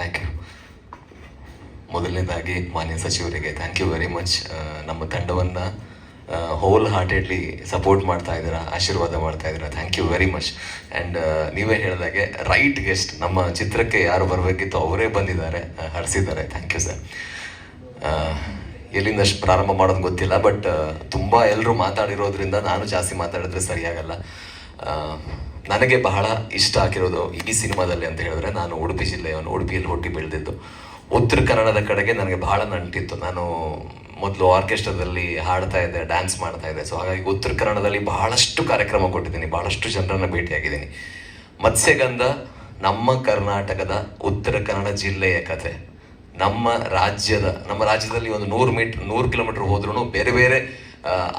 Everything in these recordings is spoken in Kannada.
ಥ್ಯಾಂಕ್ ಯು ಮೊದಲನೇದಾಗಿ ಮಾನ್ಯ ಸಚಿವರಿಗೆ ಥ್ಯಾಂಕ್ ಯು ವೆರಿ ಮಚ್ ನಮ್ಮ ತಂಡವನ್ನು ಹೋಲ್ ಹಾರ್ಟೆಡ್ಲಿ ಸಪೋರ್ಟ್ ಮಾಡ್ತಾ ಇದ್ದೀರಾ, ಆಶೀರ್ವಾದ ಮಾಡ್ತಾ ಇದ್ದೀರಾ thank you very much and ನೀವೇ ಹೇಳಿದಾಗೆ ರೈಟ್ ಗೆಸ್ಟ್ ನಮ್ಮ ಚಿತ್ರಕ್ಕೆ ಯಾರು ಬರಬೇಕಿತ್ತು ಅವರೇ ಬಂದಿದ್ದಾರೆ ಹರಿಸಿದ್ದಾರೆ. ಥ್ಯಾಂಕ್ ಯು ಸರ್ ಎಲ್ಲಿಂದ ಪ್ರಾರಂಭ ಮಾಡೋದು ಗೊತ್ತಿಲ್ಲ ಬಟ್ ತುಂಬ ಎಲ್ಲರೂ ಮಾತಾಡಿರೋದ್ರಿಂದ ನಾನು ಜಾಸ್ತಿ ಮಾತಾಡಿದ್ರೆ ಸರಿಯಾಗಲ್ಲ. ನನಗೆ ಬಹಳ ಇಷ್ಟ ಆಗಿರೋದು ಈ ಸಿನಿಮಾದಲ್ಲಿ ಅಂತ ಹೇಳಿದ್ರೆ ನಾನು ಉಡುಪಿ ಜಿಲ್ಲೆಯವನು, ಉಡುಪಿಯಲ್ಲಿ ಹುಟ್ಟಿ ಬೆಳೆದಿದ್ದು. ಉತ್ತರ ಕನ್ನಡದ ಕಡೆಗೆ ನನಗೆ ಬಹಳ ನಂಟಿತ್ತು. ನಾನು ಮೊದಲು ಆರ್ಕೆಸ್ಟ್ರಾದಲ್ಲಿ ಹಾಡ್ತಾ ಇದ್ದೆ, ಡ್ಯಾನ್ಸ್ ಮಾಡ್ತಾ ಇದ್ದೆ. ಸೊ ಹಾಗಾಗಿ ಉತ್ತರ ಕನ್ನಡದಲ್ಲಿ ಬಹಳಷ್ಟು ಕಾರ್ಯಕ್ರಮ ಕೊಟ್ಟಿದ್ದೀನಿ, ಬಹಳಷ್ಟು ಜನರನ್ನು ಭೇಟಿಯಾಗಿದ್ದೀನಿ. ಮತ್ಸ್ಯಗಂಧ, ನಮ್ಮ ಕರ್ನಾಟಕದ ಉತ್ತರ ಕನ್ನಡ ಜಿಲ್ಲೆಯ ಕಥೆ. ನಮ್ಮ ರಾಜ್ಯದ, ನಮ್ಮ ರಾಜ್ಯದಲ್ಲಿ ಒಂದು ನೂರು ಮೀಟರ್ ನೂರು ಕಿಲೋಮೀಟರ್ ಹೋದ್ರೂ ಬೇರೆ ಬೇರೆ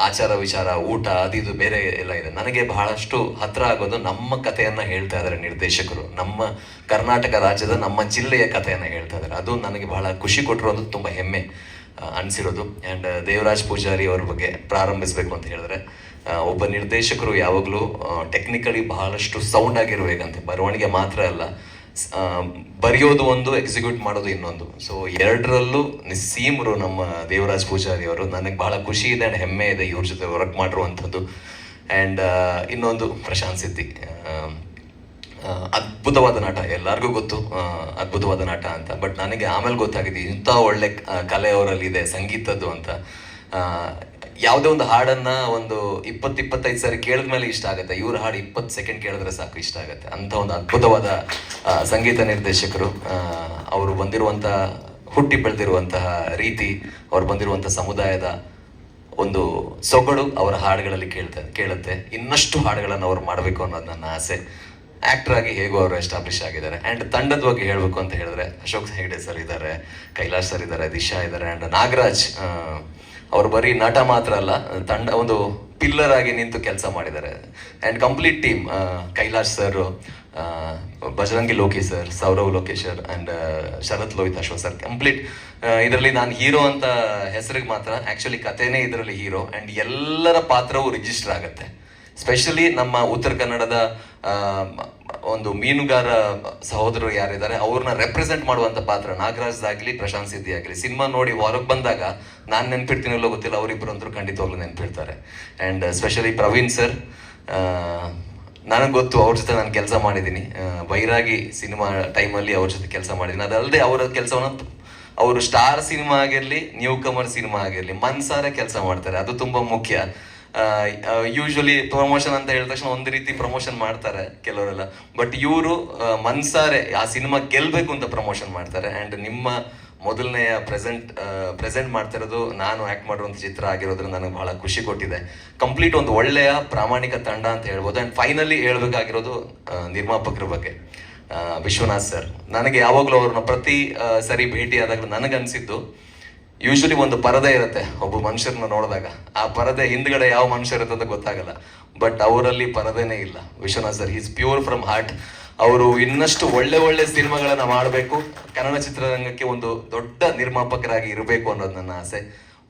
ಆಚಾರ ವಿಚಾರ, ಊಟ, ಅದು ಇದು ಬೇರೆ ಎಲ್ಲ ಇದೆ. ನನಗೆ ಬಹಳಷ್ಟು ಹತ್ರ ಆಗೋದು ನಮ್ಮ ಕಥೆಯನ್ನು ಹೇಳ್ತಾ ಇದ್ದಾರೆ ನಿರ್ದೇಶಕರು. ನಮ್ಮ ಕರ್ನಾಟಕ ರಾಜ್ಯದ ನಮ್ಮ ಜಿಲ್ಲೆಯ ಕಥೆಯನ್ನ ಹೇಳ್ತಾ ಇದ್ದಾರೆ ಅದು ನನಗೆ ಬಹಳ ಖುಷಿ ಕೊಟ್ಟಿರೋದು ತುಂಬ ಹೆಮ್ಮೆ ಅನಿಸಿರೋದು. ಆ್ಯಂಡ್ ದೇವರಾಜ್ ಪೂಜಾರಿ ಅವ್ರ ಬಗ್ಗೆ ಪ್ರಾರಂಭಿಸಬೇಕು ಅಂತ ಹೇಳಿದ್ರೆ ಒಬ್ಬ ನಿರ್ದೇಶಕರು ಯಾವಾಗಲೂ ಟೆಕ್ನಿಕಲಿ ಬಹಳಷ್ಟು ಸೌಂಡ್ ಆಗಿರ್ಬೇಕಂತೆ. ಬರವಣಿಗೆ ಮಾತ್ರ ಅಲ್ಲ ಬರೆಯೋದು ಒಂದು ಎಕ್ಸಿಕ್ಯೂಟ್ ಮಾಡೋದು ಇನ್ನೊಂದು. ಸೊ ಎರಡರಲ್ಲೂ ನಿಸ್ಸೀಮರು ನಮ್ಮ ದೇವರಾಜ್ ಪೂಜಾರಿ ಅವರು, ನನಗೆ ಬಹಳ ಖುಷಿ ಇದೆ ಆ್ಯಂಡ್ ಹೆಮ್ಮೆ ಇದೆ ಇವ್ರ ಜೊತೆ ವರ್ಕ್ ಮಾಡಿರುವಂಥದ್ದು. ಆ್ಯಂಡ್ ಇನ್ನೊಂದು ಪ್ರಶಾಂತ್ ಸಿದ್ದಿ. ಅದ್ಭುತವಾದ ನಾಟ, ಎಲ್ಲರಿಗೂ ಗೊತ್ತು ಅದ್ಭುತವಾದ ನಾಟ ಅಂತ. ಬಟ್ ನನಗೆ ಆಮೇಲೆ ಗೊತ್ತಾಗಿದೆ, ಇಂಥ ಒಳ್ಳೆ ಕಲೆ ಅವರಲ್ಲಿ ಇದೆ ಸಂಗೀತದ್ದು ಅಂತ. ಯಾವುದೇ ಒಂದು ಹಾಡನ್ನ ಒಂದು ಇಪ್ಪತ್ತು ಇಪ್ಪತ್ತೈದು ಸಾರಿ ಕೇಳಿದ ಮೇಲೆ ಇಷ್ಟ ಆಗುತ್ತೆ. ಇವ್ರ ಹಾಡು ಇಪ್ಪತ್ತು ಸೆಕೆಂಡ್ ಕೇಳಿದ್ರೆ ಸಾಕು, ಇಷ್ಟ ಆಗುತ್ತೆ. ಅಂತ ಒಂದು ಅದ್ಭುತವಾದ ಸಂಗೀತ ನಿರ್ದೇಶಕರು ಅವರು ಬಂದಿರುವಂಥ, ಹುಟ್ಟಿ ಬೆಳೆದಿರುವಂತಹ ರೀತಿ, ಅವ್ರು ಬಂದಿರುವಂಥ ಸಮುದಾಯದ ಒಂದು ಸೊಗಡು ಅವರ ಹಾಡುಗಳಲ್ಲಿ ಕೇಳ್ತಾ, ಕೇಳುತ್ತೆ. ಇನ್ನಷ್ಟು ಹಾಡುಗಳನ್ನು ಅವ್ರು ಮಾಡಬೇಕು ಅನ್ನೋದು ನನ್ನ ಆಸೆ. ಆಕ್ಟರ್ ಆಗಿ ಹೇಗೂ ಅವರು ಎಸ್ಟಾಬ್ಲಿಷ್ ಆಗಿದ್ದಾರೆ. ಆ್ಯಂಡ್ ತಂಡದ ಬಗ್ಗೆ ಹೇಳಬೇಕು ಅಂತ ಹೇಳಿದ್ರೆ, ಅಶೋಕ್ ಹೆಗ್ಡೆ ಸರ್ ಇದ್ದಾರೆ, ಕೈಲಾಶ್ ಸರ್ ಇದ್ದಾರೆ, ದಿಶಾ ಇದ್ದಾರೆ ಆ್ಯಂಡ್ ನಾಗರಾಜ್ ಅವರು ಬರೀ ನಟ ಮಾತ್ರ ಅಲ್ಲ, ತಂಡ, ಒಂದು ಪಿಲ್ಲರ್ ಆಗಿ ನಿಂತು ಕೆಲಸ ಮಾಡಿದ್ದಾರೆ. And complete team Kailash sir Bajarangi Lokesh sir Saurav ಲೋಕೇಶರ್ and Sharath Lohith Ashwa sir complete ಇದರಲ್ಲಿ ನಾನು ಹೀರೋ ಅಂತ ಹೆಸರಿಗೆ ಮಾತ್ರ ಆ್ಯಕ್ಚುಲಿ ಕಥೆನೇ ಇದರಲ್ಲಿ ಹೀರೋ ಆ್ಯಂಡ್ ಎಲ್ಲರ ಪಾತ್ರವು ರಿಜಿಸ್ಟರ್ ಆಗುತ್ತೆ. ಸ್ಪೆಷಲಿ ನಮ್ಮ ಉತ್ತರ ಕನ್ನಡದ ಒಂದು ಮೀನುಗಾರ ಸಹೋದರರು ಯಾರಿದ್ದಾರೆ, ಅವ್ರನ್ನ ರೆಪ್ರೆಸೆಂಟ್ ಮಾಡುವಂತ ಪಾತ್ರ ನಾಗರಾಜ್ ಆಗಲಿ, ಪ್ರಶಾಂತ್ ಸಿದ್ದಿ ಆಗಲಿ, ಸಿನಿಮಾ ನೋಡಿ ಹೊರಗೆ ಬಂದಾಗ ನಾನು ನೆನ್ಪಿಡ್ತೀನಿಲ್ಲೋ ಗೊತ್ತಿಲ್ಲ ಅವರಿಬ್ಬರು ಅಂತೂ ಖಂಡಿತವಾಗ್ಲೂ ನೆನ್ಪಿಡ್ತಾರೆ. ಆ್ಯಂಡ್ ಸ್ಪೆಷಲಿ ಪ್ರವೀಣ್ ಸರ್ ನನಗೆ ಗೊತ್ತು ಅವ್ರ ಜೊತೆ ನಾನು ಕೆಲಸ ಮಾಡಿದ್ದೀನಿ. ಬೈರಾಗಿ ಸಿನಿಮಾ ಟೈಮಲ್ಲಿ ಅವ್ರ ಜೊತೆ ಕೆಲಸ ಮಾಡಿದ್ದೀನಿ. ಅದಲ್ಲದೆ ಅವರ ಕೆಲಸವನ್ನು ಅವರು ಸ್ಟಾರ್ ಸಿನಿಮಾ ಆಗಿರಲಿ ನ್ಯೂ ಕಮರ್ ಸಿನಿಮಾ ಆಗಿರಲಿ, ಮನ್ಸಾರೆ ಕೆಲಸ ಮಾಡ್ತಾರೆ. ಅದು ತುಂಬಾ ಮುಖ್ಯ. ಯೂಶಲಿ ಪ್ರಮೋಷನ್ ಅಂತ ಹೇಳಿದ ತಕ್ಷಣ ಒಂದು ರೀತಿ ಪ್ರಮೋಷನ್ ಮಾಡ್ತಾರೆ ಕೆಲವರೆಲ್ಲ. ಬಟ್ ಇವರು ಮನ್ಸಾರೆ ಆ ಸಿನಿಮಾ ಗೆಲ್ಬೇಕು ಅಂತ ಪ್ರಮೋಷನ್ ಮಾಡ್ತಾರೆ. ಅಂಡ್ ನಿಮ್ಮ ಮೊದಲನೆಯ ಪ್ರೆಸೆಂಟ್ ಪ್ರೆಸೆಂಟ್ ಮಾಡ್ತಿರೋದು ನಾನು ಆಕ್ಟ್ ಮಾಡಿರುವಂಥ ಚಿತ್ರ ಆಗಿರೋದ್ರಿಂದ ನನಗೆ ಬಹಳ ಖುಷಿ ಕೊಟ್ಟಿದೆ. ಕಂಪ್ಲೀಟ್ ಒಂದು ಒಳ್ಳೆಯ ಪ್ರಾಮಾಣಿಕ ತಂಡ ಅಂತ ಹೇಳ್ಬೋದು. ಅಂಡ್ ಫೈನಲಿ ಹೇಳ್ಬೇಕಾಗಿರೋದು ನಿರ್ಮಾಪಕರ ಬಗ್ಗೆ. ವಿಶ್ವನಾಥ್ ಸರ್. ನನಗೆ ಯಾವಾಗಲೂ ಅವ್ರನ್ನ ಪ್ರತಿ ಸರಿ ಭೇಟಿ ಆದಾಗ ನನಗನ್ಸಿದ್ದು ಯೂಶಲಿ ಒಂದು ಪರದೆ ಇರುತ್ತೆ, ಒಬ್ಬ ಮನುಷ್ಯರನ್ನ ನೋಡಿದಾಗ. ಆ ಪರದೆ ಹಿಂದ್ಗಡೆ ಯಾವ ಮನುಷ್ಯ ಇರುತ್ತೆ ಅಂತ ಗೊತ್ತಾಗಲ್ಲ. ಬಟ್ ಅವರಲ್ಲಿ ಪರದೆನೇ ಇಲ್ಲ. Vishwanath sir is pure from heart ಅವರು ಇನ್ನಷ್ಟು ಒಳ್ಳೆ ಒಳ್ಳೆ ಸಿನಿಮಾಗಳನ್ನ ಮಾಡಬೇಕು. ಕನ್ನಡ ಚಿತ್ರರಂಗಕ್ಕೆ ಒಂದು ದೊಡ್ಡ ನಿರ್ಮಾಪಕರಾಗಿ ಇರಬೇಕು ಅನ್ನೋದು ನನ್ನ ಆಸೆ.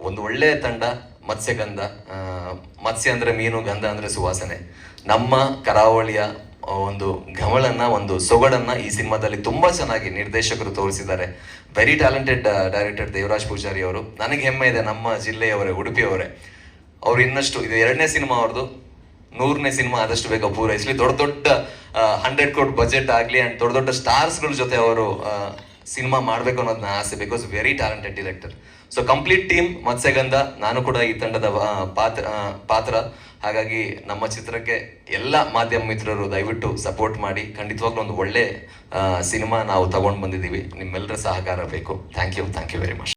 ಒಂದು ಒಳ್ಳೆಯ ತಂಡ, ಮತ್ಸ್ಯಗಂಧ ಮತ್ಸ್ಯ ಅಂದ್ರೆ ಮೀನು, ಗಂಧ ಅಂದ್ರೆ ಸುವಾಸನೆ. ನಮ್ಮ ಕರಾವಳಿಯ ಒಂದು ಘಮಳನ್ನ, ಒಂದು ಸೊಗಡನ್ನ ಈ ಸಿನಿಮಾದಲ್ಲಿ ತುಂಬಾ ಚೆನ್ನಾಗಿ ನಿರ್ದೇಶಕರು ತೋರಿಸಿದ್ದಾರೆ. Very talented director Devaraj Poojari ಅವರು. ನನಗೆ ಹೆಮ್ಮೆ ಇದೆ ನಮ್ಮ ಜಿಲ್ಲೆಯವರೇ, ಉಡುಪಿಯವರೇ. ಅವರು ಇನ್ನಷ್ಟು, ಇದು ಎರಡನೇ ಸಿನಿಮಾ ಅವ್ರದ್ದು ನೂರನೇ ಸಿನಿಮಾ ಆದಷ್ಟು ಬೇಗ ಪೂರೈಸಲಿ. ದೊಡ್ಡ ದೊಡ್ಡ ಹಂಡ್ರೆಡ್ ಕೋಟ್ ಬಜೆಟ್ ಆಗಲಿ ಅಂಡ್ ದೊಡ್ಡ ದೊಡ್ಡ ಸ್ಟಾರ್ಸ್ಗಳ ಜೊತೆ ಅವರು ಸಿನಿಮಾ ಮಾಡಬೇಕು ಅನ್ನೋದು ನನ್ನ ಆಸೆ because very talented director so complete team Matsyagandha, ನಾನು ಕೂಡ ಈ ತಂಡದ ಪಾತ್ರ ಪಾತ್ರ. ಹಾಗಾಗಿ ನಮ್ಮ ಚಿತ್ರಕ್ಕೆ ಎಲ್ಲ ಮಾಧ್ಯಮ ಮಿತ್ರರು ದಯವಿಟ್ಟು ಸಪೋರ್ಟ್ ಮಾಡಿ, ಖಂಡಿತವಾಗ್ಲೂ ಒಂದು ಒಳ್ಳೆ ಸಿನಿಮಾ ನಾವು ತಗೊಂಡು ಬಂದಿದ್ದೀವಿ. ನಿಮ್ಮೆಲ್ಲರ ಸಹಕಾರ ಬೇಕು. Thank you thank you very much